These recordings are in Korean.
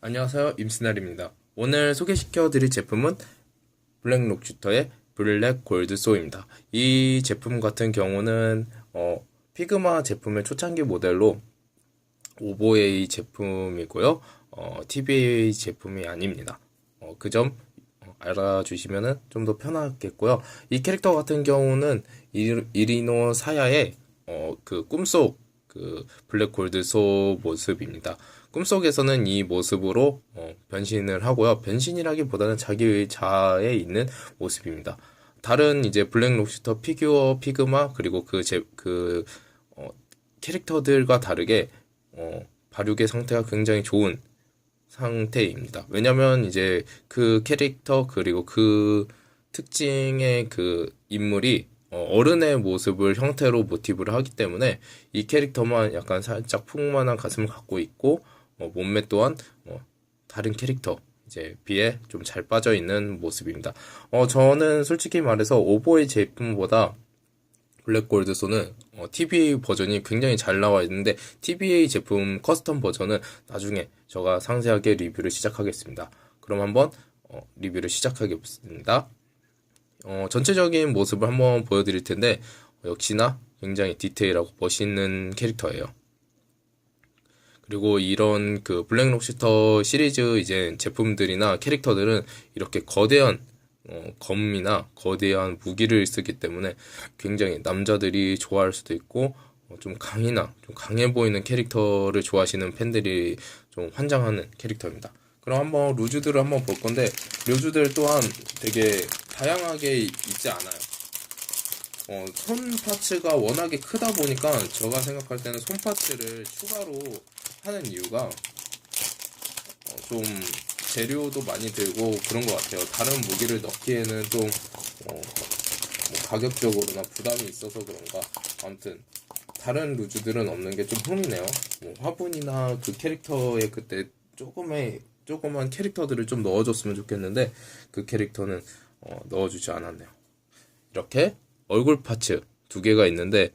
안녕하세요. 임스날입니다. 오늘 소개시켜 드릴 제품은 블랙록 슈터의 블랙 골드 소입니다. 이 제품 같은 경우는 어, 피그마 제품의 초창기 모델로 오보A 제품이고요. 어, TBA 제품이 아닙니다. 어, 그점 알아주시면 좀 더 편하겠고요. 이 캐릭터 같은 경우는 이- 이리노 사야의 어, 그 꿈속 그 블랙 골드 소 모습입니다. 꿈속에서는 이 모습으로 어, 변신을 하고요. 변신이라기보다는 자기 자아에 있는 모습입니다. 다른 이제 블랙 록슈터 피규어 피그마 그리고 그제그 어, 캐릭터들과 다르게 어, 발육의 상태가 굉장히 좋은 상태입니다. 왜냐면 이제 그 캐릭터 그리고 그 특징의 그 인물이 어, 어른의 모습을 형태로 모티브를 하기 때문에 이 캐릭터만 약간 살짝 풍만한 가슴을 갖고 있고 어, 몸매 또한 어, 다른 캐릭터 이제 비해 좀 잘 빠져 있는 모습입니다. 어, 저는 솔직히 말해서 오보의 제품보다 블랙골드 소는 어, TBA 버전이 굉장히 잘 나와 있는데 TBA 제품 커스텀 버전은 나중에 제가 상세하게 리뷰를 시작하겠습니다. 그럼 한번 어, 리뷰를 시작하겠습니다. 어, 전체적인 모습을 한번 보여드릴 텐데 어, 역시나 굉장히 디테일하고 멋있는 캐릭터예요. 그리고 이런 그 블랙 록시터 시리즈 이제 제품들이나 캐릭터들은 이렇게 거대한 어, 검이나 거대한 무기를 쓰기 때문에 굉장히 남자들이 좋아할 수도 있고 어, 좀 강이나 좀 강해 보이는 캐릭터를 좋아하시는 팬들이 좀 환장하는 캐릭터입니다. 그럼 한번 루즈들을 한번 볼 건데 루즈들 또한 되게 다양하게 있지 않아요. 어, 손 파츠가 워낙에 크다 보니까 제가 생각할 때는 손 파츠를 추가로 하는 이유가 어, 좀 재료도 많이 들고 그런 것 같아요. 다른 무기를 넣기에는 좀 어, 뭐 가격적으로나 부담이 있어서 그런가. 아무튼 다른 루즈들은 없는 게 좀 흥미네요. 뭐 화분이나 그 캐릭터의 그때 조금의 조그만 캐릭터들을 좀 넣어줬으면 좋겠는데 그 캐릭터는 어, 넣어주지 않았네요. 이렇게 얼굴 파츠 두 개가 있는데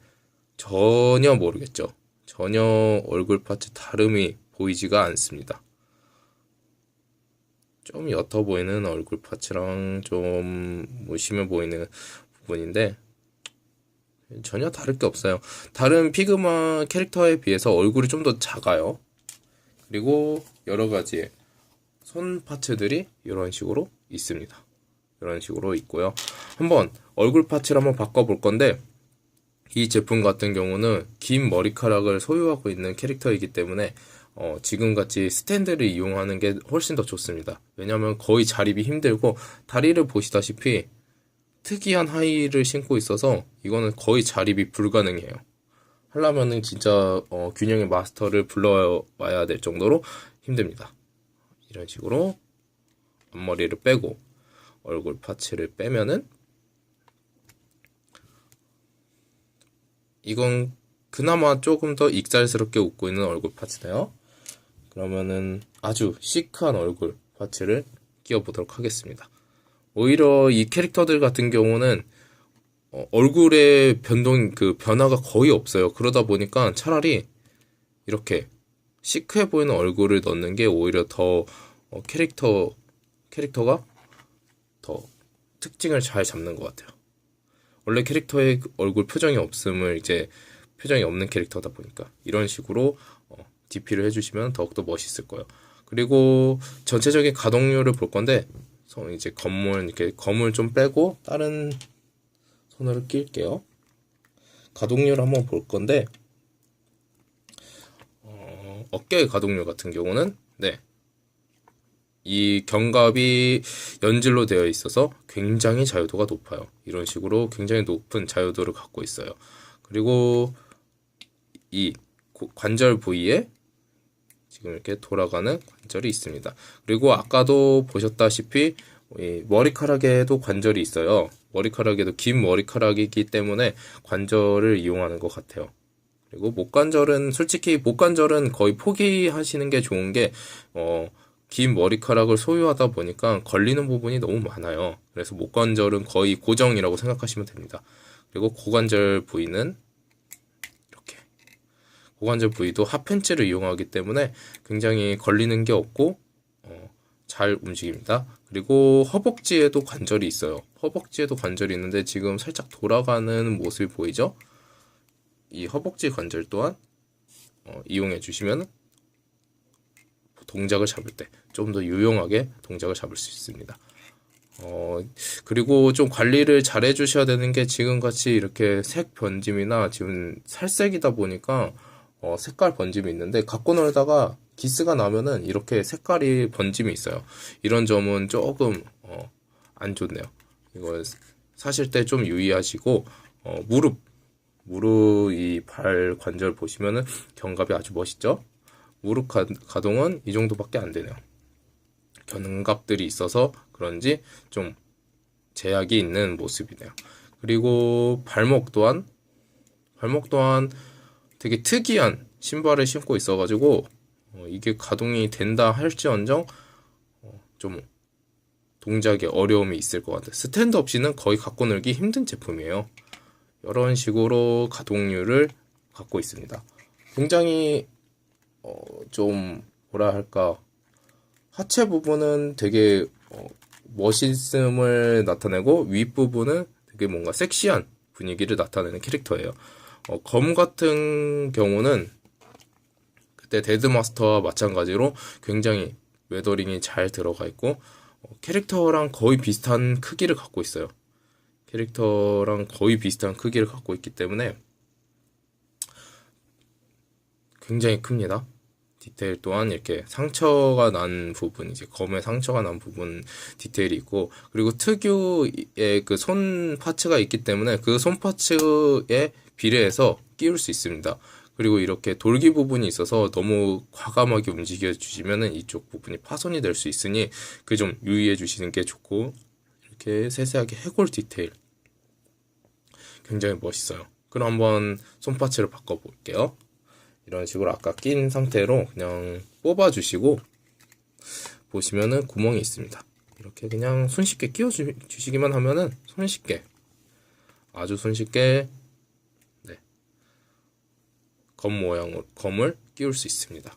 전혀 모르겠죠. 전혀 얼굴 파츠 다름이 보이지가 않습니다. 좀 옅어 보이는 얼굴 파츠랑 좀 무심해 보이는 부분인데 전혀 다를 게 없어요. 다른 피그마 캐릭터에 비해서 얼굴이 좀 더 작아요. 그리고 여러 가지 손 파츠들이 이런 식으로 있습니다. 이런 식으로 있고요. 한번 얼굴 파츠를 한번 바꿔볼 건데 이 제품 같은 경우는 긴 머리카락을 소유하고 있는 캐릭터이기 때문에 어, 지금같이 스탠드를 이용하는 게 훨씬 더 좋습니다. 왜냐하면 거의 자립이 힘들고 다리를 보시다시피 특이한 하이를 신고 있어서 이거는 거의 자립이 불가능해요. 하려면은 진짜 어, 균형의 마스터를 불러와야 될 정도로 힘듭니다. 이런 식으로 앞머리를 빼고 얼굴 파츠를 빼면은 이건 그나마 조금 더 익살스럽게 웃고 있는 얼굴 파츠네요. 그러면은 아주 시크한 얼굴 파츠를 끼워보도록 하겠습니다. 오히려 이 캐릭터들 같은 경우는 어, 얼굴의 변동 그 변화가 거의 없어요. 그러다 보니까 차라리 이렇게 시크해 보이는 얼굴을 넣는 게 오히려 더 어, 캐릭터 캐릭터가 더 특징을 잘 잡는 것 같아요. 원래 캐릭터의 그 얼굴 표정이 없음을 이제 표정이 없는 캐릭터다 보니까 이런 식으로 어, DP를 해주시면 더욱더 멋있을 거예요. 그리고 전체적인 가동률을 볼 건데 손 이제 검을 이렇게 검을 좀 빼고 다른 손으로 낄게요. 가동률 한번 볼 건데 어, 어깨의 가동률 같은 경우는 네. 이 견갑이 연질로 되어 있어서 굉장히 자유도가 높아요. 이런 식으로 굉장히 높은 자유도를 갖고 있어요. 그리고 이 고- 관절 부위에 지금 이렇게 돌아가는 관절이 있습니다. 그리고 아까도 보셨다시피 이 머리카락에도 관절이 있어요. 머리카락에도 긴 머리카락이기 때문에 관절을 이용하는 것 같아요. 그리고 목관절은 솔직히 목관절은 거의 포기하시는 게 좋은 게 어, 긴 머리카락을 소유하다 보니까 걸리는 부분이 너무 많아요. 그래서 목관절은 거의 고정이라고 생각하시면 됩니다. 그리고 고관절 부위는 이렇게 고관절 부위도 핫팬츠를 이용하기 때문에 굉장히 걸리는 게 없고 잘 움직입니다. 그리고 허벅지에도 관절이 있어요. 허벅지에도 관절이 있는데 지금 살짝 돌아가는 모습이 보이죠? 이 허벅지 관절 또한 어, 이용해 주시면 동작을 잡을 때 좀 더 유용하게 동작을 잡을 수 있습니다. 어, 그리고 좀 관리를 잘 해주셔야 되는 게 지금 같이 이렇게 색 번짐이나 지금 살색이다 보니까 어, 색깔 번짐이 있는데 갖고 놀다가 기스가 나면은 이렇게 색깔이 번짐이 있어요. 이런 점은 조금 어, 안 좋네요. 이거 사실 때 좀 유의하시고 어, 무릎 무릎 이 발 관절 보시면은 견갑이 아주 멋있죠? 무릎 가, 가동은 이 정도밖에 안 되네요. 견갑들이 있어서 그런지 좀 제약이 있는 모습이네요. 그리고 발목 또한 발목 또한 되게 특이한 신발을 신고 있어가지고 어, 이게 가동이 된다 할지언정 어, 좀 동작에 어려움이 있을 것 같아요. 스탠드 없이는 거의 갖고 놀기 힘든 제품이에요. 이런 식으로 가동률을 갖고 있습니다. 굉장히 어, 좀 뭐라 할까 하체 부분은 되게 어, 멋있음을 나타내고 윗 부분은 되게 뭔가 섹시한 분위기를 나타내는 캐릭터예요. 어, 검 같은 경우는 그때 데드마스터와 마찬가지로 굉장히 웨더링이 잘 들어가 있고 어, 캐릭터랑 거의 비슷한 크기를 갖고 있어요. 캐릭터랑 거의 비슷한 크기를 갖고 있기 때문에 굉장히 큽니다. 디테일 또한 이렇게 상처가 난 부분, 이제 검에 상처가 난 부분 디테일이 있고, 그리고 특유의 그 손 파츠가 있기 때문에 그 손 파츠에 비례해서 끼울 수 있습니다. 그리고 이렇게 돌기 부분이 있어서 너무 과감하게 움직여 주시면은 이쪽 부분이 파손이 될 수 있으니 그 좀 유의해 주시는 게 좋고, 이렇게 세세하게 해골 디테일. 굉장히 멋있어요. 그럼 한번 손파츠를 바꿔볼게요. 이런 식으로 아까 낀 상태로 그냥 뽑아주시고 보시면은 구멍이 있습니다. 이렇게 그냥 손쉽게 끼워 주시기만 하면은 손쉽게 아주 손쉽게 네. 검 모양으로 검을 끼울 수 있습니다.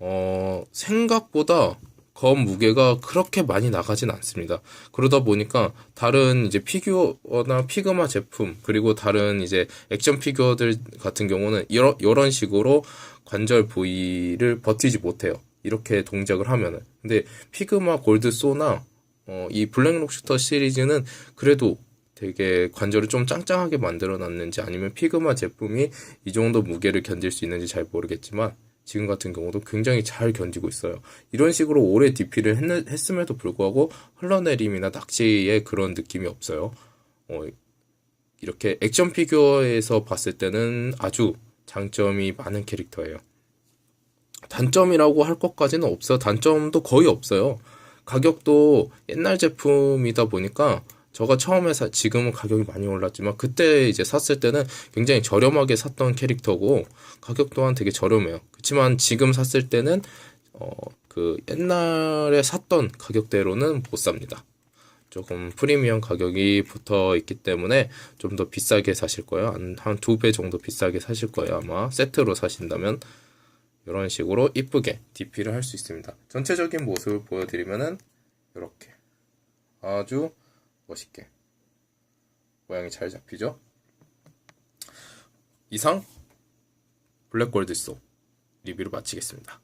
어, 생각보다 검 무게가 그렇게 많이 나가진 않습니다. 그러다 보니까 다른 이제 피규어나 피그마 제품 그리고 다른 이제 액션 피규어들 같은 경우는 이런 이런 식으로 관절 부위를 버티지 못해요. 이렇게 동작을 하면은. 근데 피그마 골드 소나 어, 이 블랙록 슈터 시리즈는 그래도 되게 관절을 좀 짱짱하게 만들어 놨는지 아니면 피그마 제품이 이 정도 무게를 견딜 수 있는지 잘 모르겠지만 지금 같은 경우도 굉장히 잘 견디고 있어요. 이런 식으로 오래 DP를 했, 음에도 불구하고 흘러내림이나 낚시의 그런 느낌이 없어요. 어, 이렇게 액션 피규어에서 봤을 때는 아주 장점이 많은 캐릭터예요. 단점이라고 할 것까지는 없어요. 단점도 거의 없어요. 가격도 옛날 제품이다 보니까 저가 처음에 사, 지금은 가격이 많이 올랐지만 그때 이제 샀을 때는 굉장히 저렴하게 샀던 캐릭터고 가격 또한 되게 저렴해요. 그렇지만 지금 샀을 때는 어, 그 옛날에 샀던 가격대로는 못 삽니다. 조금 프리미엄 가격이 붙어 있기 때문에 좀 더 비싸게 사실 거예요. 한 두 배 정도 비싸게 사실 거예요. 아마 세트로 사신다면 이런 식으로 이쁘게 DP를 할 수 있습니다. 전체적인 모습을 보여드리면은 이렇게 아주 멋있게 모양이 잘 잡히죠? 이상 블랙골드 소 리뷰를 마치겠습니다.